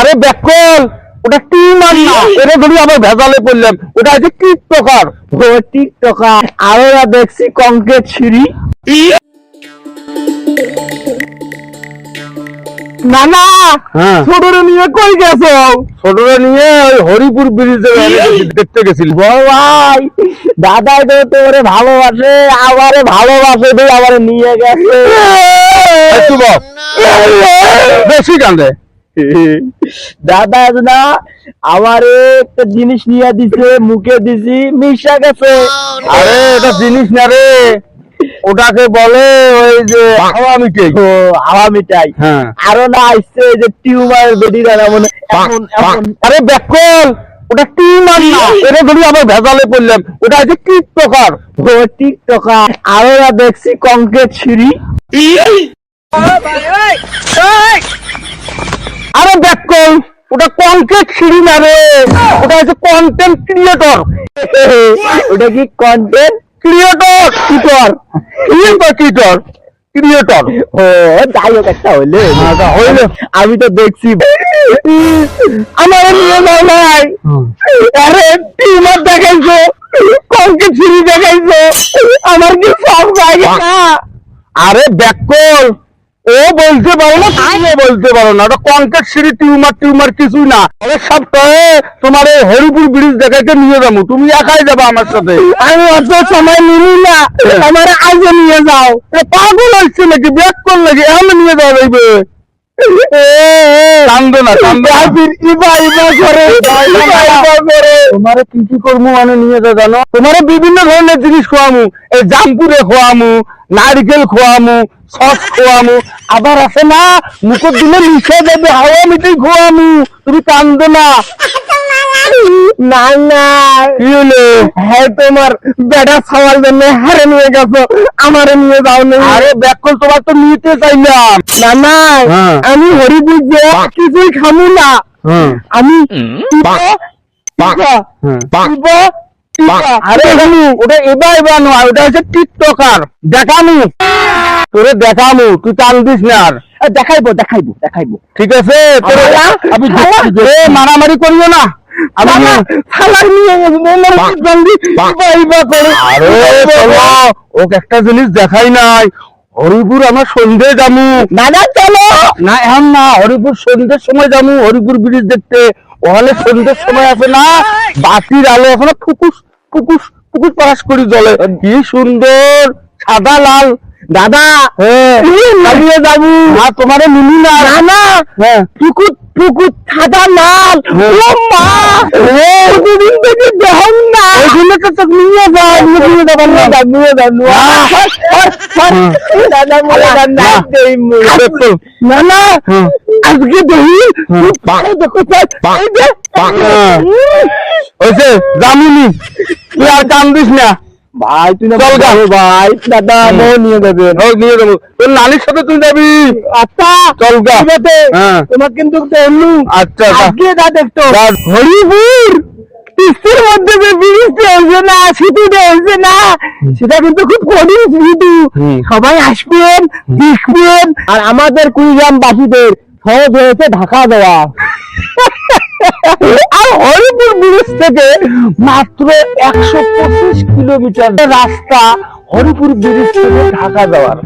আরে ব্যাকল ওটা টিউমার না এটা ধরি আবার ভেজালে পড়লাম। ওটা হচ্ছে টিকটকার। ও টিকটকার। আমরা দেখছি কংক্রিট সিঁড়ি। না না হ্যাঁ। ছোটরে নিয়ে কই গেছো? ছোটরা নিয়ে ওই হরিপুর ব্রিজে দেখতে গেছিল। বড় ভাই দাদাই তো তোরে ভালোবাসে আমারে ভালোবাসে তুই আমারে নিয়ে গেছে বেশি কান্দে দাদা না আমারে একটা জিনিস নিয়ে দিছে মুখে দিছি মিশা গেছে। আরে এটা জিনিস না রে। ওটাকে বলে ওই যে হাওয়া মিটে ও হাওয়া মিঠাই। হ্যাঁ। আরও না আসছে যে টিউমার বেডি না মানে এমন এমন। আরে ব্যাকল ওটা টিউমার না। এটা ধরি আবার ভেজালে পড়লাম। ওটা হচ্ছে টিকটকার। ও টিকটকার। আরও না দেখছি কংক্রিট সিঁড়ি। ব্যাকল ওটা কন্টেন্ট সিঁড়ি না রে। ওটা হচ্ছে কন্টেন্ট ক্রিয়েটর ওটা কি content creator creator creator creator creator ও যাই হোক একটা হইলে। আচ্ছা, হইলে। আমি তো দেখছি। আমার নিয়ে যাও নাই আরে টিউমার দেখাইছো? কন্টেন্ট সিঁড়ি দেখাইছো? আমার কি সব জায়গা আরে ব্যাকল ও বলতে পারো না তুমিও বলতে পারো না। ওটা কংক্রিট সিঁড়ি টিউমার টিউমার কিছুই না। পরের সপ্তাহে তোমার এই হরিপুর ব্রিজ দেখাইতে নিয়ে যাব। তুমি একাই যাব আমার সাথে। আমি অত সময় নিলি না। আমার আগে নিয়ে যাও। পাগল হচ্ছে নাকি? ব্যাক কর নাকি? এখন নিয়ে যাও যাইবে। মানে বিভিন্ন ধরনের জিনিস খোয়ামু। এই জামপুরে খোয়ামু নারকেল খোয়ামু সস খোয়ামু। আবার আছে না মুখের দিলে মিশে দেবে হাওয়া মিঠাই খোয়ামু। তুমি কান্দো না। না না কি হলো হ্যাঁ তোমার বেটা সওয়াল জন্য হারে নিয়ে গেছো। আমারে নিয়ে যাও নি। আরে ব্যাকল তোমার তো নিতে চাইলাম না। না হ্যাঁ। আমি হরিপুর যে কিছুই খামু না। আমি। আরে ওটা এবা এবা নয় ওটা হচ্ছে টিকটকার। দেখামু। তোরে দেখামু তুই টান দিস না আর। দেখাইবো দেখাইবো দেখাইবো। ঠিক আছে তোরে আবার? আমি দেখছি যে, এ, মারামারি করিও না। ওকে একটা জিনিস দেখাই নাই হরিপুর আমার সন্ধে যামু না চলো। না এখন না হরিপুর সন্ধ্যের সময় যামু হরিপুর ব্রিজ দেখতে। ওখানে সন্ধ্যের সময় আছে না বাতির আলো এখনও ফুকুস ফুকুস ফুকুস পারাস করি জলে। কি সুন্দর সাদা লাল। দাদা হ্যাঁ। চালিয়ে যাব। আর তোমারে মিলি না। না হ্যাঁ। পুকুর পুকুর সাদা লাল। হ্যাঁ। ও মা দুদিন থেকে দেহন না। ওই জন্য তো তোকে নিয়ে যাও নিয়ে যাব না নিয়ে যাব দাদা বলে না না না। আজকে দেই দেখো। স্যার, এই যে হ্যাঁ। জামিনি। তুই আর কান্দিস না। ভাই তুই চল গা। ভাই। দাদা নিয়ে হোক নিয়ে যাব। তোর নানির সাথে তুই যাবি? আচ্ছা চল গা। ঠিক আছে। হ্যাঁ। তোমার কিন্তু আচ্ছা যা। আজকে যা দেখতো। হরিপুর। তিস্তির মধ্যে যে ব্রিজটা হয়েছে না সেতুটা হয়েছে না সেটা কিন্তু খুব কঠিন সবাই আসবেন দেখবেন আর আমাদের কুড়িগ্রাম বাসীদের সহজ হয়েছে ঢাকা দেওয়া। আর হরিপুর ব্রিজ থেকে মাত্র একশো পঁচিশ কিলোমিটার রাস্তা হরিপুর ব্রিজ থেকে ঢাকা যাওয়ার।